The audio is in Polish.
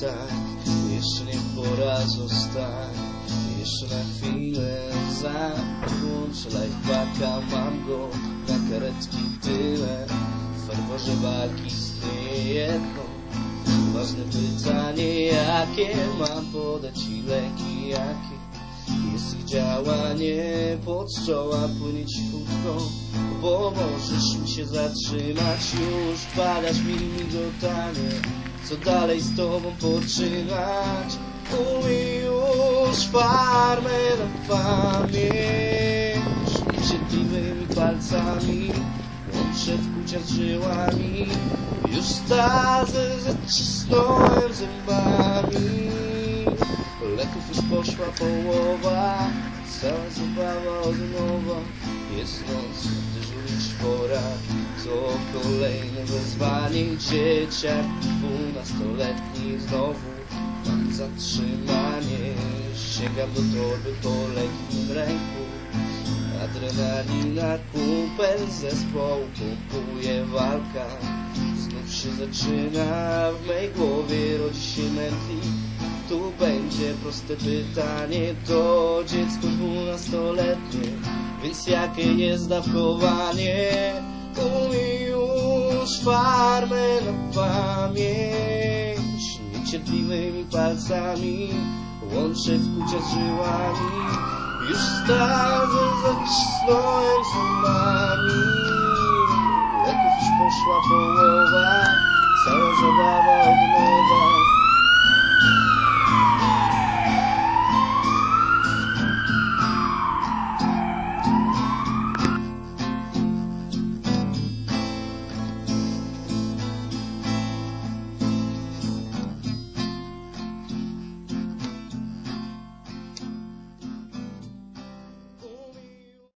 tak Jeszcze nie pora zostań Jeszcze na chwilę Załączę lifehacka Mam go na karetki tyle W ferworze walki istnieje jedno Ważne pytanie jakie Mam podać i leki jakie? Jest ich działanie pod czoła płynie ci krótko Bo możesz mi się zatrzymać już. Padać mi migotanie Co dalej z tobą poczynać? Umij już farmę na pamięć. Niecierpliwymi palcami Łączę wkucia z żyłami. Już stazę zacisnąłem zębami. Leków już poszła połowa Cała zabawa od nowa. Jest noc, pora To kolejne wezwanie Dzieciak dwunastoletni znowu Mam zatrzymanie. Sięgam do torby po lekkim ręku. Adrenalina kumpel zespołu pompuje walka. Znów się zaczyna w mej głowie rodzi się mętlik tu będzie proste pytanie To dziecko dwunastoletnie. Więc jakie jest dawkowanie wciąż na pamięć Niecierpliwymi palcami Łączę w kucia z żyłami. Już stawy zawisnąłem z nami Leków już poszła połowa.